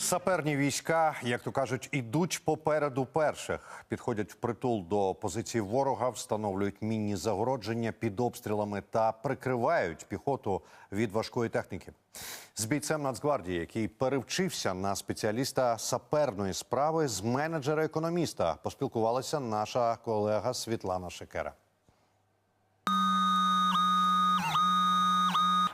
Саперні війська, як то кажуть, ідуть попереду перших. Підходять впритул до позиції ворога, встановлюють мінні загородження під обстрілами та прикривають піхоту від важкої техніки. З бійцем Нацгвардії, який перевчився на спеціаліста саперної справи, з менеджера економіста поспілкувалася наша колега Світлана Шекера.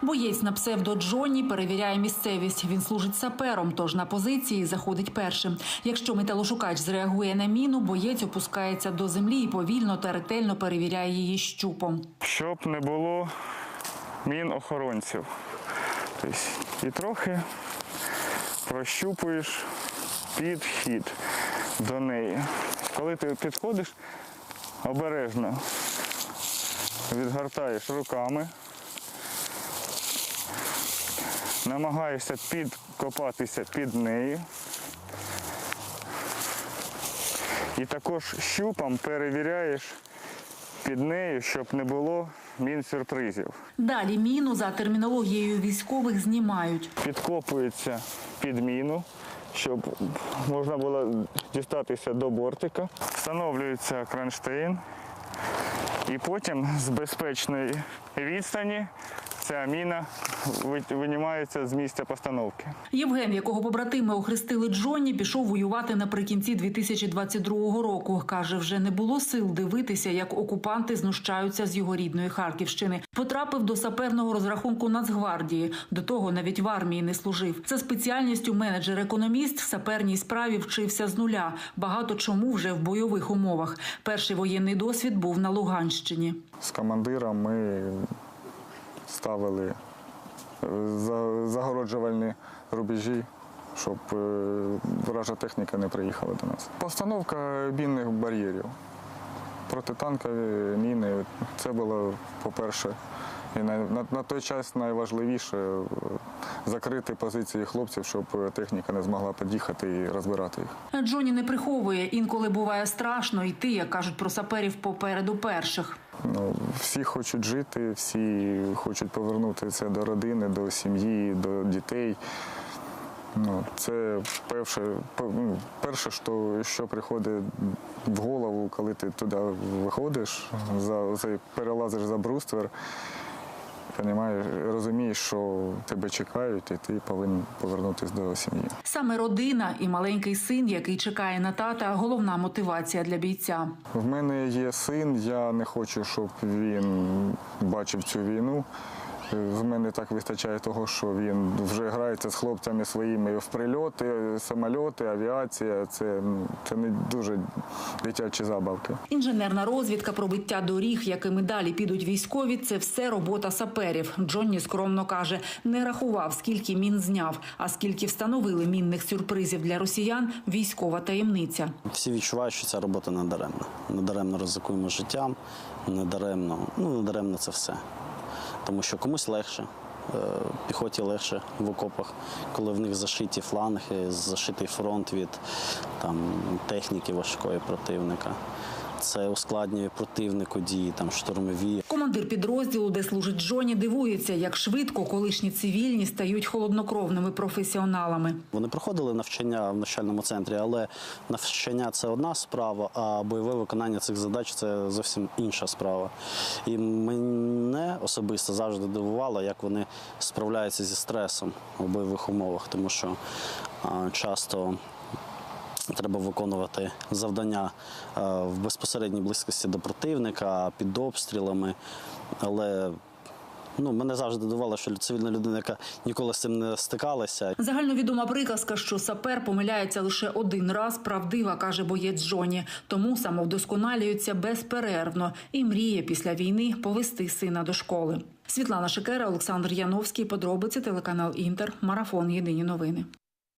Боєць на псевдо Джонні перевіряє місцевість. Він служить сапером, тож на позиції заходить першим. Якщо металошукач зреагує на міну, боєць опускається до землі і повільно та ретельно перевіряє її щупом. щоб не було мін охоронців. Тобто і трохи прощупуєш підхід до неї. Коли ти підходиш, обережно відгортаєш руками, намагаєшся підкопатися під неї. І також щупом перевіряєш під нею, щоб не було мін сюрпризів. Далі міну за термінологією військових знімають. Підкопується під міну, щоб можна було дістатися до бортика. Встановлюється кронштейн, і потім з безпечної відстані ця міна винімається з місця постановки. Євген, якого побратими охрестили Джонні, пішов воювати наприкінці 2022 року. Каже, вже не було сил дивитися, як окупанти знущаються з його рідної Харківщини. Потрапив до саперного розрахунку Нацгвардії. До того навіть в армії не служив. За спеціальністю менеджер-економіст в саперній справі вчився з нуля. Багато чому вже в бойових умовах. Перший воєнний досвід був на Луганщині. З командиром ми ставили е, за- загороджувальні рубежі, щоб е, ворожа техніка не приїхала до нас. Постановка мінних бар'єрів. Протитанкові міни. Це було, по-перше, і на той час найважливіше е, закрити позиції хлопців, щоб техніка не змогла під'їхати і розбирати їх. Джоні не приховує. Інколи буває страшно йти, як кажуть про саперів попереду перших. Ну, всі хочуть жити, всі хочуть повернутися до родини, до сім'ї, до дітей. Ну, це перше, ну, перше що, що приходить в голову, коли ти туди виходиш, за, за, перелазиш за бруствер, понімаєш, розумієш, що тебе чекають, і ти повинен повернутися до сім'ї. Саме родина і маленький син, який чекає на тата, головна мотивація для бійця. В мене є син, я не хочу, щоб він бачив цю війну. В мене так вистачає того, що він вже грається з хлопцями своїми в прильоти, самольоти, авіація. Це, ну, це не дуже дитячі забавки. Інженерна розвідка, пробиття доріг, якими далі підуть військові, це все робота саперів. Джонні скромно каже, не рахував, скільки мін зняв, а скільки встановили мінних сюрпризів для росіян. Військова таємниця. Всі відчувають, що ця робота надаремна. Надаремно ризикуємо життям, надаремно, ну надаремно це все. Тому що комусь легше, е, піхоті легше в окопах, коли в них зашиті фланги, зашитий фронт від там, техніки важкої противника. Це ускладнює противнику дії, там штурмові. Командир підрозділу, де служить Джоні, дивується, як швидко колишні цивільні стають холоднокровними професіоналами. Вони проходили навчання в навчальному центрі, але навчання це одна справа, а бойове виконання цих задач це зовсім інша справа. І мене особисто завжди дивувало, як вони справляються зі стресом у бойових умовах, тому що часто. Треба виконувати завдання е, в безпосередній близькості до противника під обстрілами. Але ну, мене завжди дивувало, що цивільна людина, яка ніколи з цим не стикалася, Загальновідома приказка, що сапер помиляється лише один раз, правдива, каже боєць Джоні. Тому самовдосконалюється безперервно і мріє після війни повести сина до школи. Світлана Шикера, Олександр Яновський. Подробиці телеканал Інтер. Марафон. Єдині новини.